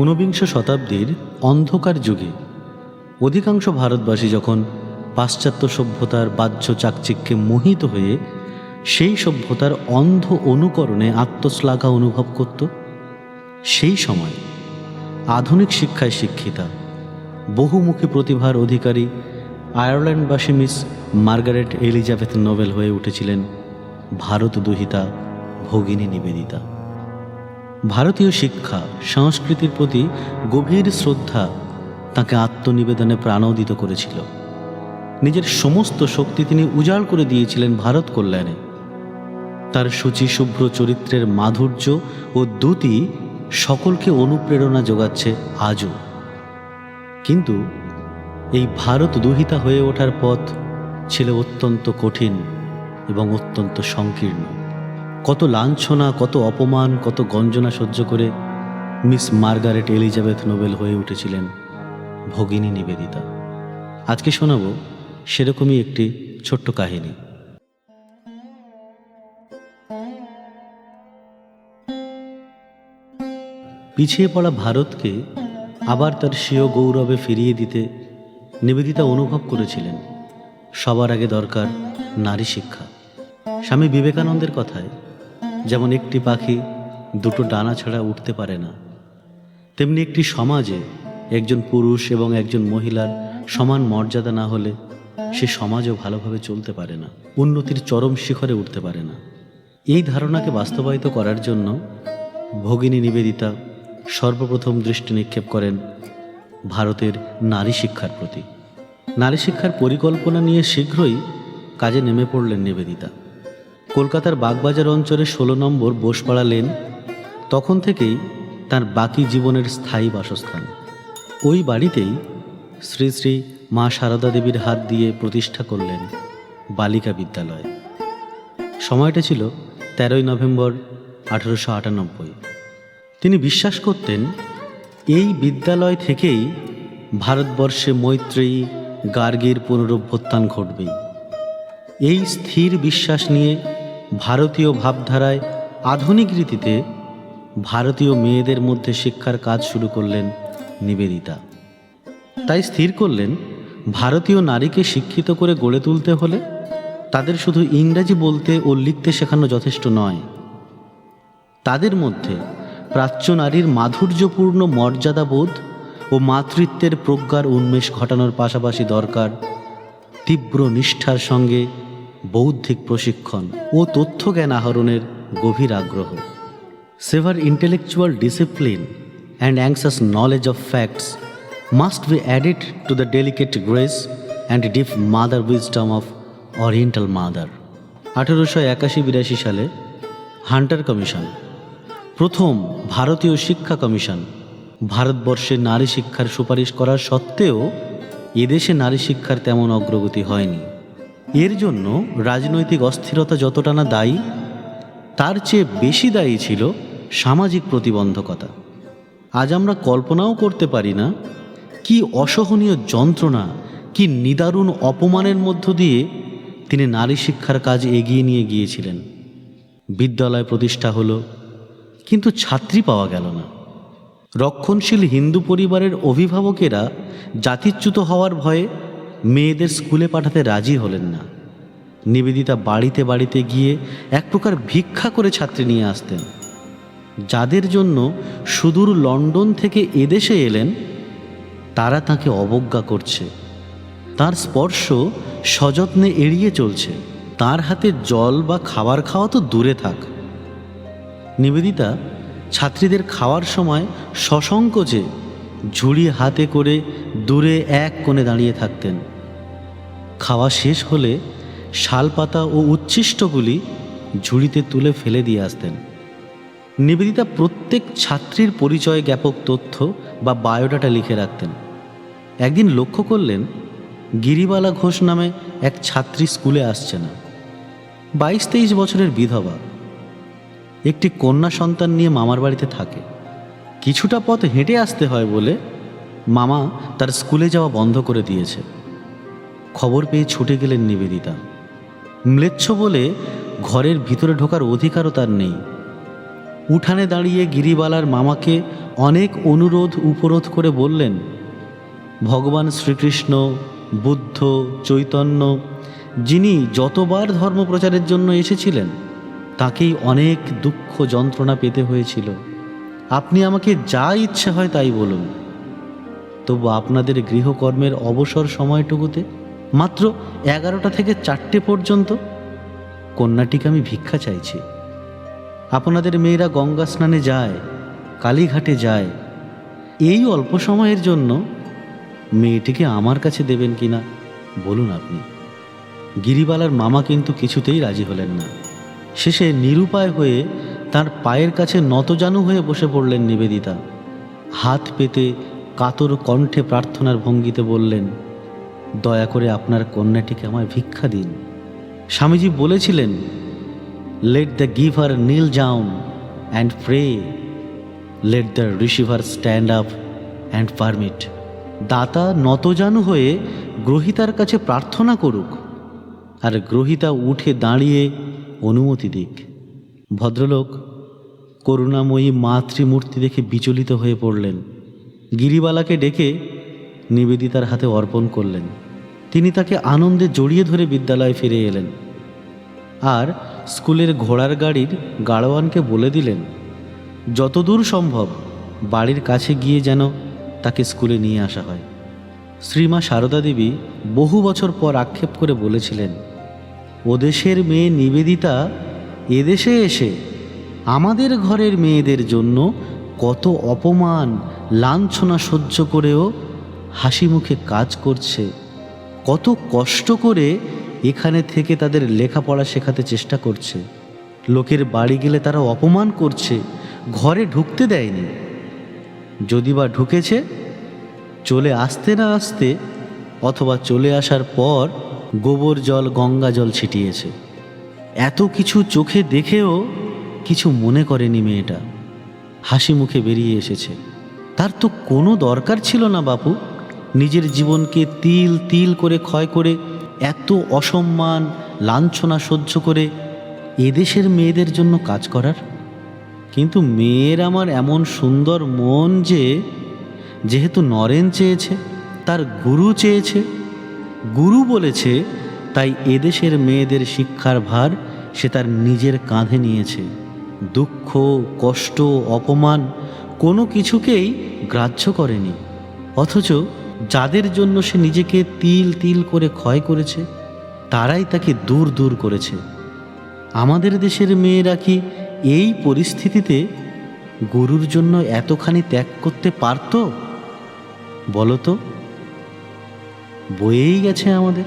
ঊনবিংশ শতাব্দীর অন্ধকার যুগে, অধিকাংশ ভারতবাসী যখন পাশ্চাত্য সভ্যতার বাহ্য চাকচিক্যে মোহিত হয়ে সেই সভ্যতার অন্ধ অনুকরণে আত্মশ্লাঘা অনুভব করত, সেই সময় আধুনিক শিক্ষায় শিক্ষিতা, বহুমুখী প্রতিভার অধিকারী আয়ারল্যান্ডবাসী মিস মার্গারেট এলিজাবেথ নোবেল হয়ে উঠেছিলেন ভারত দুহিতা ভগিনী নিবেদিতা। ভারতীয় শিক্ষা, সংস্কৃতির প্রতি গভীর শ্রদ্ধা তাকে আত্মনিবেদনে প্রাণোদিত করেছিল। নিজের সমস্ত শক্তি তিনি উজাড় করে দিয়েছিলেন ভারত কল্যাণে। তার শুচি শুভ্র চরিত্রের মাধুর্য ও দ্যুতি সকলকে অনুপ্রেরণা যোগাচ্ছে আজও। কিন্তু এই ভারত দুহিতা হয়ে ওঠার পথ ছিল অত্যন্ত কঠিন এবং অত্যন্ত সংকীর্ণ। কত লাঞ্ছনা, কত অপমান, কত গঞ্জনা সহ্য করে মিস মার্গারেট এলিজাবেথ নোবেল হয়ে উঠেছিলেন ভগিনী নিবেদিতা। আজকে শোনাব সেরকমই একটি ছোট্ট কাহিনী। পিছিয়ে পড়া ভারতকে আবার তার স্বীয় গৌরবে ফিরিয়ে দিতে নিবেদিতা অনুভব করেছিলেন। সবার আগে দরকার নারী শিক্ষা। স্বামী বিবেকানন্দের কথায় যেমন একটি পাখি দুটো ডানা ছাড়া উঠতে পারে না, তেমনি একটি সমাজে একজন পুরুষ এবং একজন মহিলার সমান মর্যাদা না হলে সে সমাজও ভালোভাবে চলতে পারে না, উন্নতির চরম শিখরে উঠতে পারে না। এই ধারণাকে বাস্তবায়িত করার জন্য ভগিনী নিবেদিতা সর্বপ্রথম দৃষ্টি নিক্ষেপ করেন ভারতের নারী শিক্ষার প্রতি। নারী শিক্ষার পরিকল্পনা নিয়ে শীঘ্রই কাজে নেমে পড়লেন নিবেদিতা। কলকাতার বাগবাজার অঞ্চলে ষোলো নম্বর বোসপাড়া লেন তখন থেকেই তার বাকি জীবনের স্থায়ী বাসস্থান। ওই বাড়িতেই শ্রী শ্রী মা সারদা দেবীর হাত দিয়ে প্রতিষ্ঠা করলেন বালিকা বিদ্যালয়। সময়টা ছিল তেরোই নভেম্বর আঠেরোশো আটানব্বই। তিনি বিশ্বাস করতেন এই বিদ্যালয় থেকেই ভারতবর্ষে মৈত্রেয়ী গার্গীর পুনরুত্থান ঘটবে এই স্থির বিশ্বাস নিয়ে ভারতীয় ভাবধারায় আধুনিক রীতিতে ভারতীয় মেয়েদের মধ্যে শিক্ষার কাজ শুরু করলেন নিবেদিতা। তাই স্থির করলেন, ভারতীয় নারীকে শিক্ষিত করে গড়ে তুলতে হলে তাদের শুধু ইংরাজি বলতে ও লিখতে শেখানো যথেষ্ট নয়। তাদের মধ্যে প্রাচ্য নারীর মাধুর্যপূর্ণ মর্যাদাবোধ ও মাতৃত্বের প্রজ্ঞার উন্মেষ ঘটানোর পাশাপাশি দরকার তীব্র নিষ্ঠার সঙ্গে বৌদ্ধিক প্রশিক্ষণ ও তথ্য জ্ঞান আহরণের গভীর আগ্রহ। Severe intellectual discipline and anxious knowledge of facts must be added to the delicate grace and deep mother wisdom of oriental mother. আঠেরোশো একাশি বিরাশি সালে হান্টার কমিশন, প্রথম ভারতীয় শিক্ষা কমিশন, ভারতবর্ষে নারী শিক্ষার সুপারিশ করার সত্ত্বেও এদেশে নারী শিক্ষার তেমন অগ্রগতি হয়নি। এর জন্য রাজনৈতিক অস্থিরতা যতটা না দায়ী, তার চেয়ে বেশি দায়ী ছিল সামাজিক প্রতিবন্ধকতা। আজ আমরা কল্পনাও করতে পারি না কি অসহনীয় যন্ত্রণা, কি নিদারুণ অপমানের মধ্য দিয়ে তিনি নারী শিক্ষার কাজ এগিয়ে নিয়ে গিয়েছিলেন। বিদ্যালয় প্রতিষ্ঠা হলো, কিন্তু ছাত্রী পাওয়া গেল না। রক্ষণশীল হিন্দু পরিবারের অভিভাবকেরা জাতিচ্যুত হওয়ার ভয়ে মেয়েদের স্কুলে পাঠাতে রাজি হলেন না। নিবেদিতা বাড়িতে বাড়িতে গিয়ে এক প্রকার ভিক্ষা করে ছাত্রী নিয়ে আসতেন। যাদের জন্য সুদূর লন্ডন থেকে এদেশে এলেন, তারা তাকে অবজ্ঞা করছে। তার স্পর্শ সযত্নে এড়িয়ে চলছে। তার হাতে জল বা খাবার খাওয়া তো দূরে থাক। নিবেদিতা ছাত্রীদের খাওয়ার সময় সসংকোচে ঝুড়ি হাতে করে দূরে এক কোণে দাঁড়িয়ে থাকতেন। খাওয়া শেষ হলে শালপাতা ও উচ্ছিষ্টগুলি ঝুড়িতে তুলে ফেলে দিয়ে আসতেন। নিবেদিতা প্রত্যেক ছাত্রীর পরিচয় জ্ঞাপক তথ্য বা বায়োডাটা লিখে রাখতেন। একদিন লক্ষ্য করলেন, গিরিবালা ঘোষ নামে এক ছাত্রী স্কুলে আসছে না। বাইশ তেইশ বছরের বিধবা। একটি কন্যা সন্তান নিয়ে মামার বাড়িতে থাকে। কিছুটা পথ হেঁটে আসতে হয় বলে মামা তার স্কুলে যাওয়া বন্ধ করে দিয়েছে। খবর পেয়ে ছুটে গেলেন নিবেদিতা। ম্লেচ্ছ বলে, ঘরের ভিতরে ঢোকার অধিকারও তার নেই। উঠানে দাঁড়িয়ে গিরিবালার মামাকে অনেক অনুরোধ, উপরোধ করে বললেন, ভগবান শ্রীকৃষ্ণ, বুদ্ধ, চৈতন্য, যিনি যতবার ধর্মপ্রচারের জন্য এসেছিলেন, তাকেই অনেক দুঃখ যন্ত্রণা পেতে হয়েছিল। আপনি আমাকে যা ইচ্ছা হয় তাই বলুন। তবু আপনাদের গৃহকর্মের অবসর সময়টুকুতে মাত্র এগারোটা থেকে চারটে পর্যন্ত? কন্যাটিকে আমি ভিক্ষা চাইছি। আপনাদের মেয়েরা গঙ্গা স্নানে যায়, কালীঘাটে যায়। এই অল্প সময়ের জন্য মেয়েটিকে আমার কাছে দেবেন কিনা বলুন আপনি। গিরিবালার মামা কিন্তু কিছুতেই রাজি হলেন না। শেষে নিরুপায় হয়ে তার পায়ের কাছে নতজানু হয়ে বসে পড়লেন নিবেদিতা। হাত পেতে কাতর কণ্ঠে প্রার্থনার ভঙ্গিতে বললেন দয়া করে আপনার কন্যাটিকে আমায় ভিক্ষা দিন। স্বামীজি বলেছিলেন let the giver kneel down and pray let the receiver stand up and permit দাতা নতজানু হয়ে গ্রহিতার কাছে প্রার্থনা করুক আর গ্রহিতা উঠে দাঁড়িয়ে অনুমতি দিক। ভদ্রলোক করুণাময়ী মাতৃমূর্তি দেখে বিচলিত হয়ে পড়লেন। গিরিবালাকে ডেকে নিবেদিতার হাতে অর্পণ করলেন। তিনি তাকে আনন্দে জড়িয়ে ধরে বিদ্যালয়ে ফিরে এলেন। আর স্কুলের ঘোড়ার গাড়ির গাড়োয়ানকে বলে দিলেন, যতদূর সম্ভব বাড়ির কাছে গিয়ে যেন তাকে স্কুলে নিয়ে আসা হয়। শ্রীমা সারদা দেবী বহু বছর পর আক্ষেপ করে বলেছিলেন ওদেশের মেয়ে নিবেদিতা এদেশে এসে আমাদের ঘরের মেয়েদের জন্য কত অপমান, লাঞ্ছনা সহ্য করেও হাসি মুখে কাজ করছে। কত কষ্ট করে এখানে থেকে তাদের লেখাপড়া শেখাতে চেষ্টা করছে। লোকের বাড়ি গেলে তারা অপমান করছে। ঘরে ঢুকতে দেয়নি। যদি বা ঢুকেছে, চলে আসতে না আসতে অথবা চলে আসার পর গোবর জল, গঙ্গা জল ছিটিয়েছে। এত কিছু চোখে দেখেও কিছু মনে করেনি মেয়েটা। হাসি মুখে বেরিয়ে এসেছে। তার তো কোনো দরকার ছিল না বাপু। নিজের জীবনকে তিল তিল করে ক্ষয় করে, এত অসম্মান, লাঞ্ছনা সহ্য করে এদেশের মেয়েদের জন্য কাজ করার? কিন্তু মেয়ের আমার এমন সুন্দর মন যে, যেহেতু নরেন চেয়েছে, তার গুরু চেয়েছে, গুরু বলেছে, তাই এদেশের মেয়েদের শিক্ষার ভার সে তার নিজের কাঁধে নিয়েছে। দুঃখ, কষ্ট, অপমান কোনো কিছুকেই গ্রাহ্য করেনি। অথচ যাদের জন্য সে নিজেকে তিল তিল করে ক্ষয় করেছে, তারাই তাকে দূর দূর করেছে। আমাদের দেশের মেয়েরা কি এই পরিস্থিতিতে গুরুর জন্য এতখানি ত্যাগ করতে পারত? বলতো বয়েই গেছে আমাদের।